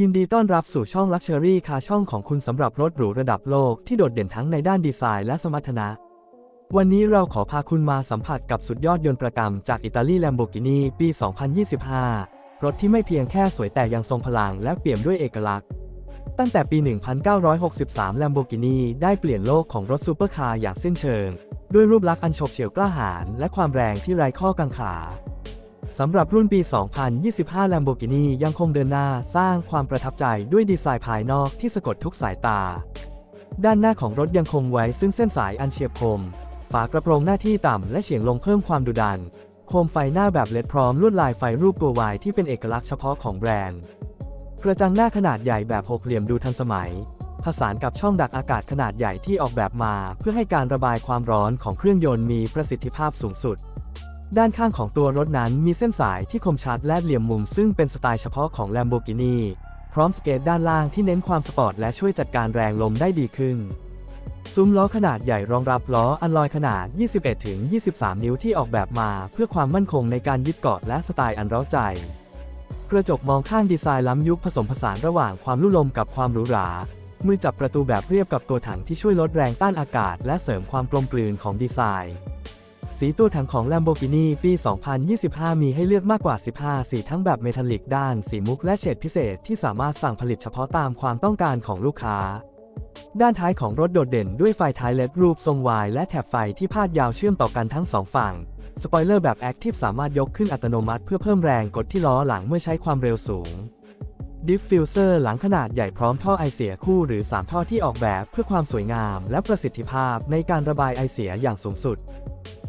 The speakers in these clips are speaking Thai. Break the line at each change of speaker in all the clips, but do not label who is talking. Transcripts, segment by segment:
ยินดีต้อนรับสู่ช่อง Luxury คาช่องของคุณสำหรับรถหรูระดับโลกที่โดดเด่นทั้งในด้านดีไซน์และสมรรถนะ วันนี้เราขอพาคุณมาสัมผัสกับสุดยอดยนต์ประกรรมจากอิตาลี Lamborghini ปี 2025 รถที่ไม่เพียงแค่สวยแต่ยังทรงพลังและเปี่ยมด้วยเอกลักษณ์ ตั้งแต่ปี 1963 Lamborghini ได้เปลี่ยนโลกของรถซูเปอร์คาร์อย่างสิ้นเชิง ด้วยรูปลักษณ์อันโฉบเฉี่ยวกล้าหาญและความแรงที่ไร้ข้อกังขา สำหรับรุ่นปี 2025 Lamborghini ยังคงเดินหน้าสร้างความประทับใจด้วยดีไซน์ภายนอกที่สะกดทุกสายตา ด้านหน้าของรถยังคงไว้ซึ่งเส้นสายอันเฉียบคม ฝากระโปรงหน้าที่ต่ำและเฉียงลงเพิ่มความดุดัน โคมไฟหน้าแบบเลดพร้อมลวดลายไฟรูปตัววายที่เป็นเอกลักษณ์เฉพาะของแบรนด์ กระจังหน้าขนาดใหญ่แบบหกเหลี่ยมดูทันสมัย ผสานกับช่องดักอากาศขนาดใหญ่ที่ออกแบบมา เพื่อให้การระบายความร้อนของเครื่องยนต์มีประสิทธิภาพสูงสุด ด้านข้างของตัวรถนั้นมีเส้นสายที่คมชัดและเหลี่ยมมุมซึ่งเป็นสไตล์เฉพาะของ Lamborghini พร้อมสเกตด้านล่างที่เน้นความสปอร์ตและช่วยจัดการแรงลมได้ดีขึ้น ซุ้มล้อขนาดใหญ่รองรับล้ออันลอยขนาด 21-23 นิ้วที่ออกแบบมาเพื่อความมั่นคงในการยึดเกาะและสไตล์อันเร้าใจ กระจกมองข้างดีไซน์ล้ำยุคผสมผสานระหว่างความลุ่ลมกับความหรูหรา มือจับประตูแบบเรียบกับตัวถังที่ช่วยลดแรงต้านอากาศ และเสริมความกลมกลืนของดีไซน์ สีตัวถังของ Lamborghini ปี 2025 มีให้เลือกมากกว่า 15 สีทั้งแบบเมทัลลิกด้าน สีมุกและเฉดพิเศษที่สามารถสั่งผลิตเฉพาะตามความต้องการของลูกค้า ด้านท้ายของรถโดดเด่นด้วยไฟท้ายเลดรูปทรงวายและแถบไฟที่พาดยาวเชื่อมต่อกันทั้งสองฝั่ง สปอยเลอร์แบบแอคทีฟสามารถยกขึ้นอัตโนมัติเพื่อเพิ่มแรงกดที่ล้อหลังเมื่อใช้ความเร็วสูงดิฟฟิวเซอร์หลังขนาดใหญ่พร้อมท่อไอเสียคู่หรือ 3 ท่อที่ออกแบบเพื่อความสวยงาม และประสิทธิภาพในการระบายไอเสียอย่างสูงสุด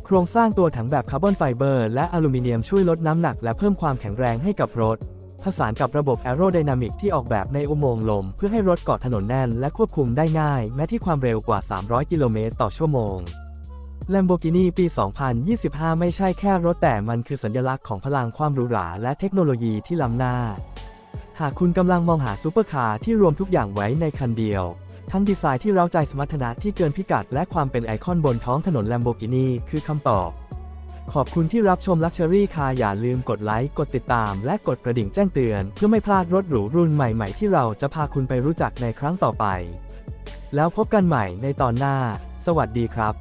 โครงสร้างตัวถังแบบคาร์บอนไฟเบอร์และอลูมิเนียมช่วยลดน้ำหนักและเพิ่มความแข็งแรงให้กับรถ ผสานกับระบบแอโรไดนามิกที่ออกแบบในอุโมงค์ลม เพื่อให้รถเกาะถนนแน่นและควบคุมได้ง่าย แม้ที่ความเร็วกว่า 300 กิโลเมตรต่อชั่วโมง Lamborghini ปี 2025 ไม่ใช่แค่รถแต่มันคือสัญลักษณ์ของพลังความหรูหราและเทคโนโลยีที่ล้ำหน้า หากคุณกำลังมองหาซูเปอร์คาร์ที่รวมทุกอย่างไว้ในคันเดียว ทั้งดีไซน์ที่เร้าใจสมรรถนะที่เกินพิกัด และความเป็นไอคอนบนท้องถนนแลมโบกินีคือคำตอบ ขอบคุณที่รับชม Luxury Car อย่าลืมกดไลค์ กดติดตาม และกดกระดิ่งแจ้งเตือน เพื่อไม่พลาดรถหรูรุ่นใหม่ๆ ที่เราจะพาคุณไปรู้จักในครั้งต่อไป แล้วพบกันใหม่ในตอนหน้า สวัสดีครับ